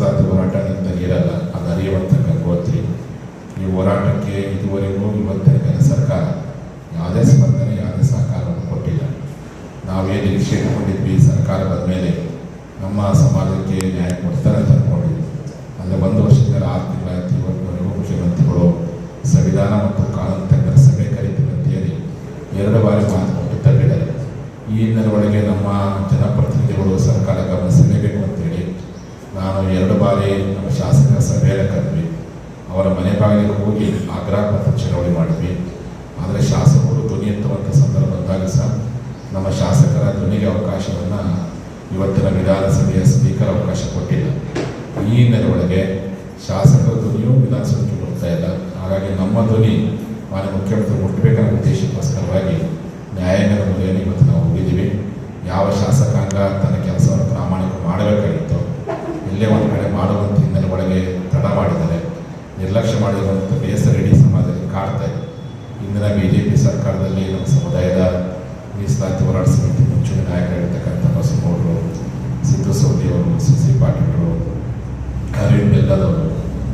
ಮೀಸಲಾತಿ ಹೋರಾಟ ನಿಂತ ಇರಲ್ಲ ಅದು ಗೋತ್ರಿ ಈ ಹೋರಾಟಕ್ಕೆ ಇದುವರೆಗೂ ಇವತ್ತಿನ ಸರ್ಕಾರ ಯಾವುದೇ ಸ್ಪಂದನೆ, ಯಾವುದೇ ಸಹಕಾರವನ್ನು ಕೊಟ್ಟಿಲ್ಲ. ನಾವೇ ನಿರೀಕ್ಷೆ ಇಟ್ಕೊಂಡಿದ್ವಿ ಸರ್ಕಾರ ಬಂದ ಮೇಲೆ ನಮ್ಮ ಸಮಾಜಕ್ಕೆ ನ್ಯಾಯ ಕೊಡ್ತಾರೆ ಅಂತ ಅಂದ್ಕೊಂಡಿದ್ವಿ ಅಂದರೆ ಒಂದು ವರ್ಷದಿಂದ ಆರು ತಿಂಗಳಾಯ್ತು ಇವತ್ತಿನವರೆಗೂ ಮುಖ್ಯಮಂತ್ರಿಗಳು ಸಂವಿಧಾನ ಮತ್ತು ಕಾನೂನು ತಜ್ಞರ ಸಭೆ ಕರೀತೀವಿ ಅಂತ ಹೇಳಿ ಎರಡು ಬಾರಿ ಮಾತು ಕೊಟ್ಟು ತಳ್ಳಿದ್ದಾರೆ ಈ ಹಿನ್ನೆಲೆ ಒಳಗೆ ನಮ್ಮ ಜನಪ್ರತಿನಿಧಿಗಳು ಸರ್ಕಾರ ಗಮನಿಸಲೇಬೇಕು ಅಂತೇಳಿ ನಾನು ಎರಡು ಶಾಸಕರ ಸಭೆಯಲ್ಲಿ ಕರೆದ್ವಿ ಅವರ ಮನೆ ಬಾಗಿಲಿಗೆ ಹೋಗಿ ಆಗ್ರಹ ಪತ್ರ ಚಳವಳಿ ಮಾಡಿದ್ವಿ. ಆದರೆ ಶಾಸಕರು ಧ್ವನಿ ಎತ್ತುವಂಥ ಸಂದರ್ಭ ಬಂದಾಗ ಸಹ ನಮ್ಮ ಶಾಸಕರ ಧ್ವನಿಗೆ ಅವಕಾಶವನ್ನು ಇವತ್ತಿನ ವಿಧಾನಸಭೆಯ ಸ್ಪೀಕರ್ ಅವಕಾಶ ಕೊಟ್ಟಿಲ್ಲ. ಈ ಹಿನ್ನೆಲೆ ಒಳಗೆ ಶಾಸಕರ ಧ್ವನಿಯೂ ವಿಧಾನಸಭೆಗೆ ಬರ್ತಾ ಇಲ್ಲ. ಹಾಗಾಗಿ ನಮ್ಮ ಧ್ವನಿ ಮಾನ್ಯ ಮುಖ್ಯಮಂತ್ರಿ ಮುಟ್ಟಬೇಕನ್ನೋ ಉದ್ದೇಶಕ್ಕೋಸ್ಕರವಾಗಿ ನ್ಯಾಯಾಂಗದ ಮೊದಲೇ ಇವತ್ತು ನಾವು ಹೋಗಿದ್ದೀವಿ. ಯಾವ ಶಾಸಕಾಂಗ ತನ್ನ ಕೆಲಸವನ್ನು ಪ್ರಾಮಾಣಿಕ ಮಾಡಬೇಕಾಗಿತ್ತು? ಎಲ್ಲೇ ಒಂದು ಕಡೆ ಮಾಡುವಂಥ ಹಿನ್ನೆಲೆ ಒಳಗೆ ತಡ ಮಾಡಿದ್ದಾರೆ. ನಿರ್ಲಕ್ಷ್ಯ ಮಾಡಿರುವಂಥ ಬೇಸರ ಇಡೀ ಸಮಾಜದಲ್ಲಿ ಕಾಡ್ತಾ ಇದೆ. ಇಂದಿನ ಬಿ ಜೆ ಪಿ ಸರ್ಕಾರದಲ್ಲಿ ನಮ್ಮ ಸಮುದಾಯದ ಮೀಸಲಾತಿ ಹೋರಾಟ ಸಮಿತಿ ಮುಂಚೂಣಿ ನಾಯಕರಾಗಿರ್ತಕ್ಕಂಥ ಬಸವಗೌಡರು ಸಿದ್ದು ಸೌದಿಯವರು ಸಿ ಸಿ ಪಾಟೀಲರು ಅರವಿಂದ್ ಬೆಲ್ಲದವರು,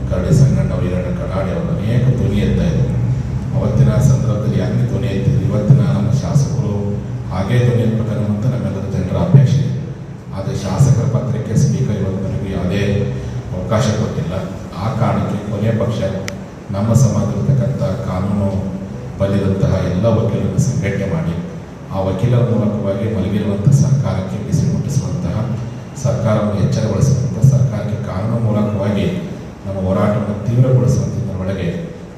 ಕರಡಿ ಸಂಗಣ್ಣ, ವೀರಣ್ಣ ಕಡಾಡಿ ಅವರು ಅನೇಕ ಧ್ವನಿ ಎತ್ತಾ ಇದ್ದರು. ಅವತ್ತಿನ ಸಂದರ್ಭದಲ್ಲಿ ಯಾಕೆ ಧ್ವನಿ ಎತ್ತಿದ್ರು? ಇವತ್ತಿನ ನಮ್ಮ ಶಾಸಕರು ಹಾಗೇ ಧ್ವನಿ ಎತ್ತಬೇಕನ್ನುವಂಥ ನಮ್ಮೆಲ್ಲರ ಜನರ ಅಪೇಕ್ಷೆ ಇದೆ ಆದರೆ ಶಾಸಕರ ಪತ್ರಕ್ಕೆ ಸ್ಪೀಕರ್ ಇವತ್ತಿನವರೆಗೂ ಯಾವುದೇ ಅವಕಾಶ ಕೊಟ್ಟಿಲ್ಲ. ಆ ಕಾರಣಕ್ಕೆ ಕೊನೆಯ ಪಕ್ಷ ನಮ್ಮ ಸಮಾಜದಲ್ಲಿರ್ತಕ್ಕಂಥ ಕಾನೂನು ಬಲ್ಲಿದಂತಹ ಎಲ್ಲ ವಕೀಲರನ್ನು ಸಂಘಟನೆ ಮಾಡಿ, ಆ ವಕೀಲರ ಮೂಲಕವಾಗಿ ಮಲಗಿರುವಂಥ ಸರ್ಕಾರಕ್ಕೆ ಬಿಸಿ ಮುಟ್ಟಿಸುವಂತಹ ಸರ್ಕಾರವನ್ನು ಎಚ್ಚರಗೊಳಿಸುವಂಥ ಸರ್ಕಾರಕ್ಕೆ ಕಾನೂನು ಮೂಲಕವಾಗಿ ನಮ್ಮ ಹೋರಾಟವನ್ನು ತೀವ್ರಗೊಳಿಸುವಂಥ ಒಳಗೆ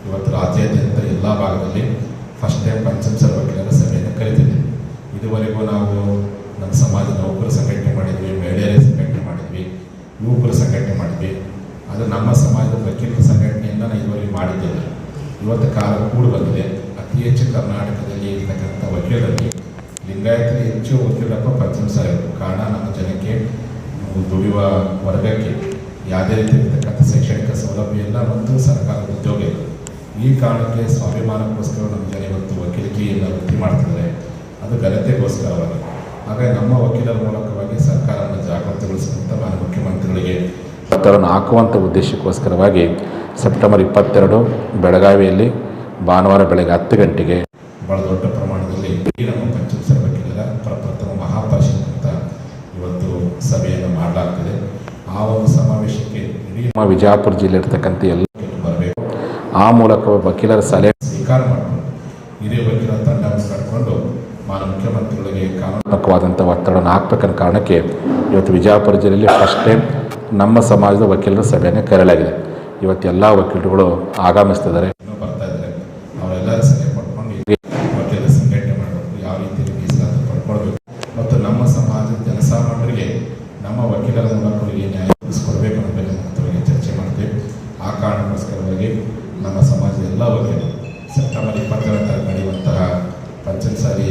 ಇವತ್ತು ರಾಜ್ಯಾದ್ಯಂತ ಎಲ್ಲ ಭಾಗದಲ್ಲಿ ಫಸ್ಟ್ ಟೈಮ್ ಪಂಚಮಸರ ವಕೀಲರ ಸಭೆಯನ್ನು ಕರೆದಿದೆ ಇದುವರೆಗೂ ನಾವು ನಮ್ಮ ಸಮಾಜದ ಒಬ್ಬರು ಸಂಘಟನೆ ಮಾಡಿದ್ವಿ, ಮಹಿಳೆಯರ ಸಂಘಟನೆ ಮಾಡಿದ್ವಿ ಯುವಕರ ಸಂಘಟನೆ ಮಾಡಿದ್ವಿ. ಆದರೆ ನಮ್ಮ ಸಮಾಜದ ವಕೀಲರ ಸಂಘಟನೆಯನ್ನು ನಾನು ಇದುವರೆಗೆ ಮಾಡಿದ್ದೇನೆ ಇವತ್ತು ಕಾಲ ಕೂಡ ಬಂದಿದೆ. ಅತಿ ಹೆಚ್ಚು ಕರ್ನಾಟಕದಲ್ಲಿ ಇರ್ತಕ್ಕಂಥ ವಕೀಲರಲ್ಲಿ ಲಿಂಗಾಯತರು ಹೆಚ್ಚು ವಕೀಲರಪ್ಪ ಪಂಚಮ ಸಾಹೇಬರು. ಕಾರಣ ನಮ್ಮ ಜನಕ್ಕೆ ದುಡಿಯುವ ವರ್ಗಕ್ಕೆ ಯಾವುದೇ ರೀತಿ ಇರ್ತಕ್ಕಂಥ ಶೈಕ್ಷಣಿಕ ಸೌಲಭ್ಯ ಇಲ್ಲ ಮತ್ತು ಸರ್ಕಾರದ ಉದ್ಯೋಗ ಇಲ್ಲ. ಈ ಕಾರಣಕ್ಕೆ ಸ್ವಾಭಿಮಾನಕ್ಕೋಸ್ಕರ ನಮ್ಮ ಜನ ಇವತ್ತು ವಕೀಲಿಕೆಯನ್ನು ವೃತ್ತಿ ಮಾಡ್ತಿದ್ದಾರೆ. ಅದು ಘನತೆಗೋಸ್ಕರವಾಗಿ ಹಾಗಾಗಿ ನಮ್ಮ ವಕೀಲರ ಮೂಲಕವಾಗಿ ಸರ್ಕಾರವನ್ನು ಜಾಗೃತಿಗೊಳಿಸುವಂಥ ಮಾನ್ಯ ಮುಖ್ಯಮಂತ್ರಿಗಳಿಗೆ ಪತ್ರವನ್ನು ಹಾಕುವಂಥ ಉದ್ದೇಶಕ್ಕೋಸ್ಕರವಾಗಿ ಸೆಪ್ಟೆಂಬರ್ ಇಪ್ಪತ್ತೆರಡು ಬೆಳಗಾವಿಯಲ್ಲಿ ಭಾನುವಾರ ಬೆಳಗ್ಗೆ ಹತ್ತು ಗಂಟೆಗೆ ಭಾಳ ದೊಡ್ಡ ಪ್ರಮಾಣದಲ್ಲಿ ನಮ್ಮ ಪಂಚಮಸರ ವಕೀಲರ ಪ್ರಪ್ರಥಮ ಮಹಾಪರಿಷತ್ ಅಂತ ಇವತ್ತು ಸಭೆಯನ್ನು ಮಾಡಲಾಗ್ತದೆ. ಆ ಒಂದು ಸಮಾವೇಶಕ್ಕೆ ನಮ್ಮ ವಿಜಯಪುರ ಜಿಲ್ಲೆ ಇರ್ತಕ್ಕಂಥ ಎಲ್ಲ ಬರಬೇಕು. ಆ ಮೂಲಕ ವಕೀಲರ ಸಲಹೆ ಸ್ವೀಕಾರ ಮಾಡಿಕೊಂಡು ಹಿರಿಯ ವಕೀಲರ ತಂಡವನ್ನು ಕಟ್ಕೊಂಡು ಮಾನ್ಯ ಮುಖ್ಯಮಂತ್ರಿಗಳಿಗೆ ಕಾನೂನಾತ್ಮಕವಾದಂಥ ಒತ್ತಡವನ್ನು ಹಾಕ್ಬೇಕನ್ನೋ ಕಾರಣಕ್ಕೆ ಇವತ್ತು ವಿಜಯಪುರ ಜಿಲ್ಲೆಯಲ್ಲಿ ಫಸ್ಟ್ ಟೈಮ್ ನಮ್ಮ ಸಮಾಜದ ವಕೀಲರ ಸಭೆಯನ್ನು ಕರೆಯಲಾಗಿದೆ. ಇವತ್ತು ಎಲ್ಲ ವಕೀಲರುಗಳು ಆಗಮಿಸ್ತಿದ್ದಾರೆ. ಬರ್ತಾ ಇದ್ದಾರೆ. ಅವರೆಲ್ಲರ ಸಲಹೆ ಪಡ್ಕೊಂಡು ವಕೀಲರ ಸಂಘಟನೆ ಮಾಡಬೇಕು. ಯಾವ ರೀತಿ ಮೀಸಲಾತಿ ಪಡ್ಕೊಳ್ಬೇಕು. ಮತ್ತು ನಮ್ಮ ಸಮಾಜದ ಜನಸಾಮಾನ್ಯರಿಗೆ, ನಮ್ಮ ವಕೀಲರ ಮೂಲಕ ಅವರಿಗೆ ನ್ಯಾಯ ಒದಗಿಸ್ಕೊಡ್ಬೇಕು ಅನ್ನೋ ಬಗ್ಗೆ ಚರ್ಚೆ ಮಾಡ್ತೀವಿ ಆ ಕಾರಣಕ್ಕೋಸ್ಕರವಾಗಿ ನಮ್ಮ ಸಮಾಜದ ಎಲ್ಲ ವಕೀಲರು ಸೆಪ್ಟೆಂಬರ್ ಇಪ್ಪತ್ತೆರಡರ ತಾರೀಕು ನಡೆಯುವಂತಹ ಪಂಚಮಸಾಲಿ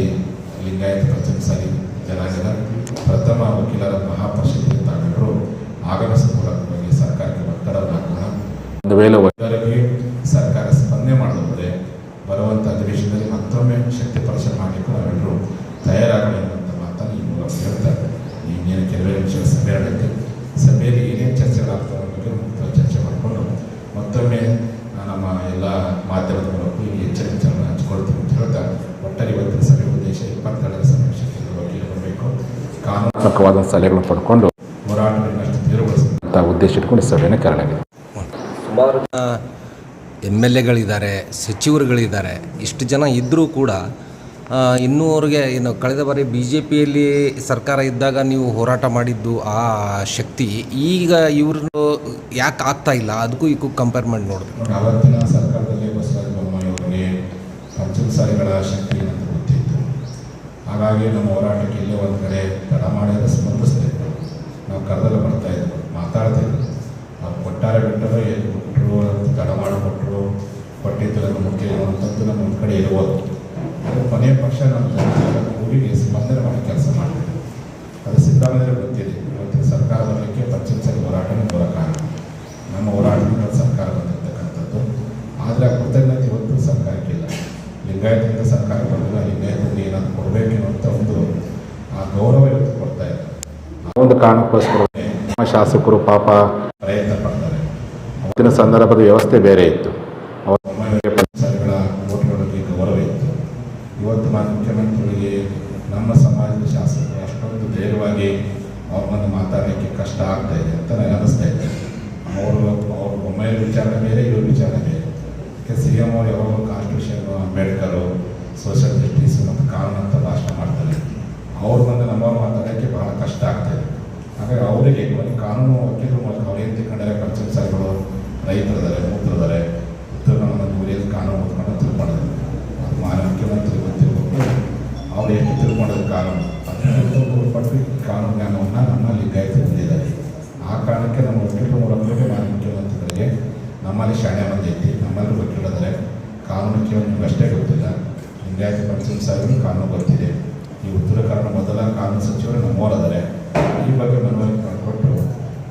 ಲಿಂಗಾಯತ ಪಂಚಮಸಾಲಿ ಜನಾಂಗದ ಪ್ರಥಮ ವಕೀಲರ ಮಹಾಪರಿಷತ್ತಿಗೆ ತಾಂಡರು ಆಗಮಿಸುವ ಮೂಲಕವಾಗಿ ಸರ್ಕಾರಕ್ಕೆ ಒತ್ತಡವನ್ನು ಹಾಕೋಣ ಒಂದು ವೇಳೆ ವಕೀಲರಿಗೆ ಸರ್ಕಾರ ಸ್ಪಂದನೆ ಮಾಡೋದ್ರೆ ಬರುವಂಥ ಅಧಿವೇಶನದಲ್ಲಿ ಮತ್ತೊಮ್ಮೆ ಶಕ್ತಿ ಪರಿಶ್ರಮ ಮಾಡಲಿಕ್ಕೂ ನಾವೆಲ್ಲರೂ ತಯಾರಾಗಲಿ ಎನ್ನುವಂಥ ಮಾತನ್ನು ಈ ಮೂಲಕ ಹೇಳ್ತಾರೆ ಇನ್ನೇನು ಕೆಲವೇ ವಿಷಯ ಸಭೆ ನಡೆಯುತ್ತೆ ಸಭೆಯಲ್ಲಿ ಏನೇನು ಚರ್ಚೆಗಳಾಗ್ತವೆ ಅನ್ನೋದಕ್ಕೆ ಮುಕ್ತ ಚರ್ಚೆ ಮಾಡಿಕೊಂಡು ಮತ್ತೊಮ್ಮೆ ಕಾನೂನಾತ್ಮಕವಾದ ಸಲಹೆಗಳನ್ನು ಪಡ್ಕೊಂಡು ಹೋರಾಟ ಉದ್ದೇಶ ಇಟ್ಕೊಂಡು ಸಭೆಯನ್ನು ಕರೆಯಲಾಗಿದೆ. ಸುಮಾರು ಎಂ ಎಲ್ ಎಗಳಿದ್ದಾರೆ ಸಚಿವರುಗಳಿದ್ದಾರೆ ಇಷ್ಟು ಜನ ಇದ್ದರೂ ಕೂಡ ಇನ್ನೂ ಅವ್ರಿಗೆ ಏನು ಕಳೆದ ಬಾರಿ ಬಿ ಜೆ ಪಿಯಲ್ಲಿ ಸರ್ಕಾರ ಇದ್ದಾಗ ನೀವು ಹೋರಾಟ ಮಾಡಿದ್ದು ಆ ಶಕ್ತಿ ಈಗ ಇವರು ಯಾಕೆ ಆಗ್ತಾ ಇಲ್ಲ? ಅದಕ್ಕೂ ಇದಕ್ಕೂ ಕಂಪೇರ್ ಮಾಡಿ ನೋಡಿದ್ರು ನೋಡಿ, ಅವತ್ತಿನ ಸರ್ಕಾರದಲ್ಲಿ ಬಸವರಾಜ ಬೊಮ್ಮಾಯಿ ಅವರಿಗೆ ಪಂಚಮಸಾಲಿಗಳ ಶಕ್ತಿ ಅಂತ ಗೊತ್ತಿತ್ತು ಹಾಗಾಗಿ ನಮ್ಮ ಹೋರಾಟಕ್ಕೆ ಇಲ್ಲೇ ಒಂದು ಕಡೆ ತಡ ಮಾಡಿದ್ರೆ ಸ್ಪಂದಿಸ್ತಿದ್ರು ನಾವು ಕರೆದಲ್ಲ ಬರ್ತಾ ಇದ್ರು ಮಾತಾಡ್ತಿದ್ರು ನಾವು ಕೊಟ್ಟಾರೆ ಬಿಟ್ಟರು ಏನು ಕೊಟ್ಟರು ತಡ ಮಾಡಿ ಕೊಟ್ಟರು ಕೊಟ್ಟಿದ್ದರನ್ನು ಮುಖ್ಯ ಅಂತಂದು ನಮ್ಮ ಒಂದು ಕಡೆ ಇರ್ಬೋದು ಕೊನೆಯ ಪಕ್ಷ ನಮ್ಮ ಊರಿಗೆ ಸ್ಪಂದನೆ ಮಾಡಿ ಕೆಲಸ ಮಾಡ್ತಿದ್ರು ಅದು ಸಿದ್ದರಾಮಯ್ಯ ಗೊತ್ತಿದೆ. ಇವತ್ತಿನ ಸರ್ಕಾರ ಬರಲಿಕ್ಕೆ ಪಂಚಮಸಾಲಿ ಹೋರಾಟನೇ ಬರೋ ಕಾರಣ. ನಮ್ಮ ಹೋರಾಟದಿಂದ ಸರ್ಕಾರ ಬಂದಿರತಕ್ಕಂಥದ್ದು. ಆದರೆ ಆ ಕೃತಜ್ಞತೆ ಇವತ್ತು ಸರ್ಕಾರಕ್ಕಿಲ್ಲ ಲಿಂಗಾಯತದಿಂದ ಸರ್ಕಾರ ಬಂದಿಲ್ಲ ಲಿಂಗಾಯತದಿಂದ ಏನಾದ್ರು ಕೊಡಬೇಕು ಅನ್ನುವಂಥ ಒಂದು ಕಾರಣಕ್ಕೋಸ್ಕರ ಶಾಸಕರು ಪಾಪ ಪ್ರಯತ್ನ ಪಡ್ತಾರೆ ಅವತ್ತಿನ ಸಂದರ್ಭದ ವ್ಯವಸ್ಥೆ ಬೇರೆ ಇತ್ತು. ಓಟ್ಗಳಿಗೆ ಗೌರವ ಇತ್ತು. ಇವತ್ತು ಮಾನ್ಯ ಮುಖ್ಯಮಂತ್ರಿಗಳಿಗೆ ನಮ್ಮ ಸಮಾಜದ ಶಾಸಕರು ಅಷ್ಟೊಂದು ಧೈರ್ಯವಾಗಿ ಅವ್ರ ಬಂದು ಮಾತಾಡಲಿಕ್ಕೆ ಕಷ್ಟ ಆಗ್ತಾ ಇದೆ ಅಂತ ನನಗೆ ಅನಿಸ್ತಾ ಇದೆ. ಅವರು ಅವ್ರ ಒಂಬೈನೂರ ವಿಚಾರ ಬೇರೆ, ಇವ್ರ ವಿಚಾರ ಬೇರೆ. ಸಿ ಎಂ ಅವರು ಯಾವಾಗ ಕಾನ್ಸ್ಟಿಟ್ಯೂಷನ್ ಅಂಬೇಡ್ಕರು ಸೋಷಿಯಲ್ ಜಸ್ಟಿಸ್ ಮತ್ತು ಕಾನೂನು ಅಂತ ಭಾಷಣ ಮಾಡ್ತಾರೆ. ಅವ್ರು ಬಂದು ನಮ್ಮ ಮಾತಾಡೋಕ್ಕೆ ಬಹಳ ಕಷ್ಟ ಆಗ್ತಾ ಇದೆ. ಹಾಗಾಗಿ ಅವರಿಗೆ ಕಾನೂನು ವಕೀಲರ ಮೂಲಕ ಅವ್ರು ಏನು ತಿಳ್ಕೊಂಡಾರೆ ಪಂಚಾಯತ್ ರೈತರಿದ್ದಾರೆ ಮೂತ್ರದಾರೆ ಉತ್ತರ ಗುರಿಯಲ್ಲಿ ಕಾನೂನು ಓದ್ಕೊಂಡು ತಿಳ್ಕೊಂಡಿದ್ದಾರೆ. ಅದು ಮಾನ್ಯ ಮುಖ್ಯಮಂತ್ರಿ ಗೊತ್ತಿರಬೇಕು. ಅವ್ರು ಎಷ್ಟು ತಿಳ್ಕೊಂಡಿದ್ದು ಕಾನೂನು? ಅದನ್ನು ಪಟ್ಟು ಕಾನೂನು ಜ್ಞಾನವನ್ನು ನಮ್ಮಲ್ಲಿ ಲಿಂಗಾಯತ ಹೊಂದಿದ್ದಾರೆ. ಆ ಕಾರಣಕ್ಕೆ ನಮ್ಮ ವಕೀಲರ ಮೂಲಕ ಮಾನ್ಯ ಮುಖ್ಯಮಂತ್ರಿಗಳಿಗೆ ನಮ್ಮಲ್ಲಿ ಶಾಣೆ ಮಂದಿ ಐತಿ. ನಮ್ಮಲ್ಲಿ ವಕೀಲರಿದ್ದಾರೆ ಕಾನೂನು ಕೇವಲ ಅಷ್ಟೇ ಗೊತ್ತಿಲ್ಲ. ಲಿಂಗಾಯತ ಪಂಚಾಯತ್ ಸಾಹೇಬರು ಕಾನೂನು ಗೊತ್ತಿದೆ. ಈ ಉತ್ತರ ಕಾರಣ ಮೊದಲ ಕಾನೂನು ಸಚಿವರು ನಮ್ಮವರಿದ್ದಾರೆ. ಈ ಬಗ್ಗೆ ಮನವರಿಕೆ ಮಾಡಿಕೊಟ್ಟು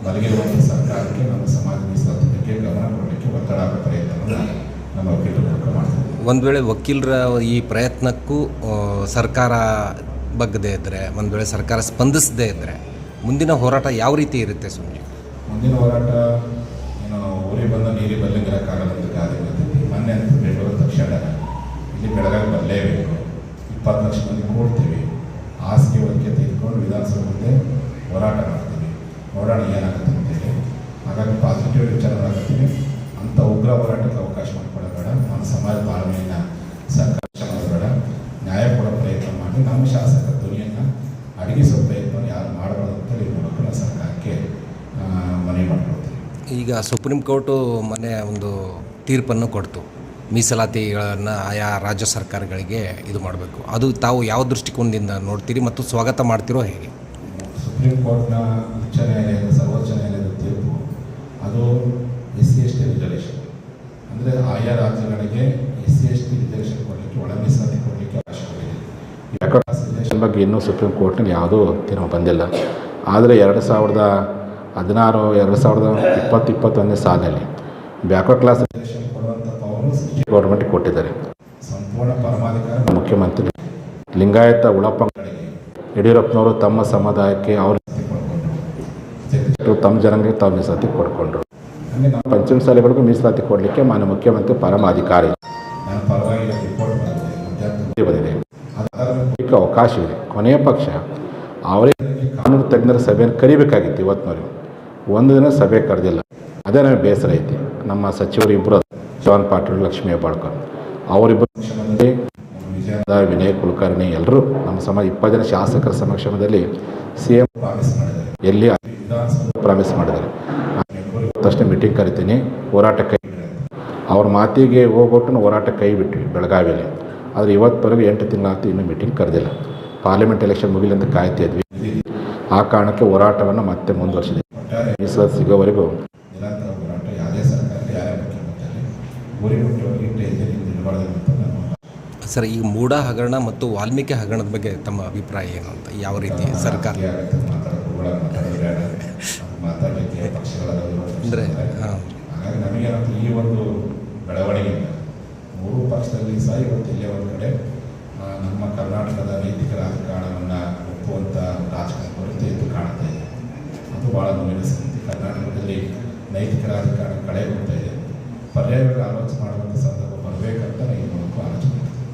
ಮಲಗಿರುವಂಥ ಸರ್ಕಾರಕ್ಕೆ ನಮ್ಮ ಸಮಾಜ ಮೀಸಲಾತಿ ಬಗ್ಗೆ ಗಮನ ಕೊಡಲಿಕ್ಕೆ ಒತ್ತಡ ಆಗುವ ಪ್ರಯತ್ನವನ್ನು ನಮ್ಮ ವಕೀಲರು ಮೂಲಕ ಮಾಡ್ತಿದ್ದೀವಿ ಒಂದು ವೇಳೆ ವಕೀಲರ ಈ ಪ್ರಯತ್ನಕ್ಕೂ ಸರ್ಕಾರ ಬಗ್ಗದೇ ಇದ್ದರೆ ಒಂದು ವೇಳೆ ಸರ್ಕಾರ ಸ್ಪಂದಿಸದೇ ಇದ್ದರೆ ಮುಂದಿನ ಹೋರಾಟ ಯಾವ ರೀತಿ ಇರುತ್ತೆ ಸುಮ್ಮನೆ ಮುಂದಿನ ಹೋರಾಟ ಏನು ಊರಿಗೆ ಬಂದ ನೀರಿಗೆ ಬರಲಿಕ್ಕಾಗಲ್ಲ ಅಂತ ಗಾದೆ ಗೊತ್ತೈತಿ ಮೊನ್ನೆ ಅಂತ ಬೆಂಗಳೂರು ತಕ್ಷಣ ಇಲ್ಲಿ ಬೆಳಗಾವಿ ಬರಲೇಬೇಕು ಇಪ್ಪತ್ತು ಲಕ್ಷ ಮಂದಿ ಕೊಡ್ತೀವಿ ಹಾಸಿಗೆ ಒಳಗೆ ತೆಗೆದುಕೊಂಡು ವಿಧಾನಸಭೆ ಮುಂದೆ ಹೋರಾಟ ಮಾಡ್ತೀವಿ ನೋಡೋಣ ಏನಾಗುತ್ತೆ ಅಂತೇಳಿ, ಹಾಗಾಗಿ ಪಾಸಿಟಿವ್ ವಿಚಾರ ಮಾಡತ್ತೀನಿ ಅಂಥ ಉಗ್ರ ಹೋರಾಟಕ್ಕೆ ಅವಕಾಶ ಮಾಡಿಕೊಡಬೇಡ ನಮ್ಮ ಸಮಾಜ ತಾಳ್ಮೆಯನ್ನು ಸಂಘರ್ಷ ಮಾಡಬೇಡ. ನ್ಯಾಯ ಕೊಡೋ ಪ್ರಯತ್ನ ಮಾಡಿ. ನಮ್ಮ ಶಾಸಕ ಧ್ವನಿಯನ್ನು ಅಡಗಿಸೋ ಪ್ರಯತ್ನ ಯಾರು ಮಾಡಬಾರ್ದು ಅಂತ ಈ ಮೂಲಕ ಸರ್ಕಾರಕ್ಕೆ ಮನವಿ ಮಾಡ್ಕೊಳ್ತೀನಿ. ಈಗ ಸುಪ್ರೀಂ ಕೋರ್ಟು ಮೊನ್ನೆ ಒಂದು ತೀರ್ಪನ್ನು ಕೊಡ್ತು. ಮೀಸಲಾತಿಗಳನ್ನು ಆಯಾ ರಾಜ್ಯ ಸರ್ಕಾರಗಳಿಗೆ ಇದು ಮಾಡಬೇಕು. ಅದು ತಾವು ಯಾವ ದೃಷ್ಟಿಕೋನದಿಂದ ನೋಡ್ತೀರಿ ಮತ್ತು ಸ್ವಾಗತ ಮಾಡ್ತಿರೋ ಹೇಗೆ? ಸುಪ್ರೀಂ ಕೋರ್ಟ್ನ ಉಚ್ಚ ನ್ಯಾಯಾಲಯದ, ಸರ್ವೋಚ್ಚ ನ್ಯಾಯಾಲಯದ ತೀರ್ಪು, ಅದು S C S T reservation ಅಂದರೆ ಆಯಾ ರಾಜ್ಯಗಳಿಗೆ S C S T reservation ಕೊಡಲಿಕ್ಕೆ ಒಳ ಮೀಸಲಾತಿ ಕೊಡಲಿಕ್ಕೆ ಅವಶ್ಯಕವಿದೆ ಬಗ್ಗೆ ಇನ್ನೂ ಸುಪ್ರೀಂ ಕೋರ್ಟ್ನಲ್ಲಿ ಯಾವುದೂ ತೀರ್ಮಾನ ಬಂದಿಲ್ಲ. ಆದರೆ ಎರಡು ಸಾವಿರದ ಹದಿನಾರು, ಎರಡು ಸಾವಿರದ ಇಪ್ಪತ್ತು ಇಪ್ಪತ್ತೊಂದನೇ ಸಾಲಿನಲ್ಲಿ ಬ್ಯಾಕ್ವರ್ಡ್ ಕ್ಲಾಸ್ ಕೊಡುವಂಥ ಪವರು ಗೌರ್ಮೆಂಟ್ ಕೊಟ್ಟಿದ್ದಾರೆ. ಸಂಪೂರ್ಣ ಪರಮಾಧಿಕಾರ ಮುಖ್ಯಮಂತ್ರಿ ಲಿಂಗಾಯತ ಉಳಪ್ಪ ಯಡಿಯೂರಪ್ಪನವರು ತಮ್ಮ ಸಮುದಾಯಕ್ಕೆ ಅವ್ರ ತಮ್ಮ ಜನಾಂಗಕ್ಕೆ ತಾವು ಮೀಸಲಾತಿ ಕೊಡ್ಕೊಂಡ್ರು. ಪಂಚಮ ಶಾಲೆಗಳಿಗೂ ಮೀಸಲಾತಿ ಕೊಡಲಿಕ್ಕೆ ಮಾನ್ಯ ಮುಖ್ಯಮಂತ್ರಿ ಪರಮಾಧಿಕಾರಿ ಅದಕ್ಕೆ ಅವಕಾಶವಿದೆ. ಕೊನೆಯ ಪಕ್ಷ ಅವರೇ ಕಾನೂನು ತಜ್ಞರ ಸಭೆಯನ್ನು ಕರಿಬೇಕಾಗಿತ್ತು ಇವತ್ತಿನವರೆಗೂ. ಒಂದು ದಿನ ಸಭೆ ಕರೆದಿಲ್ಲ. ಅದೇ ನಮಗೆ ಬೇಸರ ಐತಿ. ನಮ್ಮ ಸಚಿವರು ಇಬ್ಬರು ಜವಾನ್ ಪಾಟೀಲ್, ಲಕ್ಷ್ಮೀ ಹೆಬ್ಬಾಳ್ಕರ್. ಅವರಿಬ್ಬರು ವಿಜಯ ವಿನಯ್ ಕುಲಕರ್ಣಿ ಎಲ್ಲರೂ ನಮ್ಮ ಸಮ ಇಪ್ಪತ್ತು ಜನ ಶಾಸಕರ ಸಮಕ್ಷಮದಲ್ಲಿ ಸಿ ಎಂ ಎಲ್ಲಿ ಪ್ರಾಮಿಸ್ ಮಾಡಿದ್ದಾರೆ. ತಕ್ಷಣ ಮೀಟಿಂಗ್ ಕರಿತೀನಿ. ಹೋರಾಟ ಕೈ ಅವ್ರ ಮಾತಿಗೆ ಹೋಗ್ಬಿಟ್ಟು ಹೋರಾಟ ಕೈ ಬಿಟ್ವಿ ಬೆಳಗಾವಿಯಲ್ಲಿ. ಆದರೆ ಇವತ್ತವರೆಗೂ ಎಂಟು ತಿಂಗಳಾಗ್ತು ಇನ್ನೂ ಮೀಟಿಂಗ್ ಕರೆದಿಲ್ಲ. ಪಾರ್ಲಿಮೆಂಟ್ ಎಲೆಕ್ಷನ್ ಮುಗಿಲಿ ಅಂತ ಕಾಯ್ತಿದ್ವಿ ಆ ಕಾರಣಕ್ಕೆ ಹೋರಾಟವನ್ನು ಮತ್ತೆ ಮುಂದುವರಿಸಿದೆ. ಈ ಮೀಸಲಾತಿ ಸಿಗೋವರೆಗೂ ನಿರಂತರ ಸರ್, ಈ ಮೂಡ ಹಗರಣ ಮತ್ತು ವಾಲ್ಮೀಕಿ ಹಗರಣದ ಬಗ್ಗೆ ತಮ್ಮ ಅಭಿಪ್ರಾಯ ಏನು ಅಂತ? ಯಾವ ರೀತಿ ಸರ್ಕಾರ? ಕೂಡ ಅಂದರೆ, ಹಾಂ. ಈ ಒಂದು ಬೆಳವಣಿಗೆ ಮೂರು ಪಕ್ಷದಲ್ಲಿ ಸಹ ಇವತ್ತು ಇಲ್ಲೇ ಒಂದು ಕಡೆ ನಮ್ಮ ಕರ್ನಾಟಕದ ನೈತಿಕ ರಾಜಕಾರಣವನ್ನು ಒಪ್ಪುವಂಥ ರಾಜಕಾರಣ ಕೊರತೆ ಇದೆ ಅದು ಭಾಳ ನೋವಿನ ಕರ್ನಾಟಕದಲ್ಲಿ ನೈತಿಕ ರಾಜಕಾರಣ ಕಳೆ ಹೋಗ್ತಾ ಇದೆ ಆಲೋಚನೆ ಮಾಡುವಂಥ ಸಂದರ್ಭ ಬರಬೇಕಂತ ಈ ಮೂಲಕ ಆಲೋಚನೆ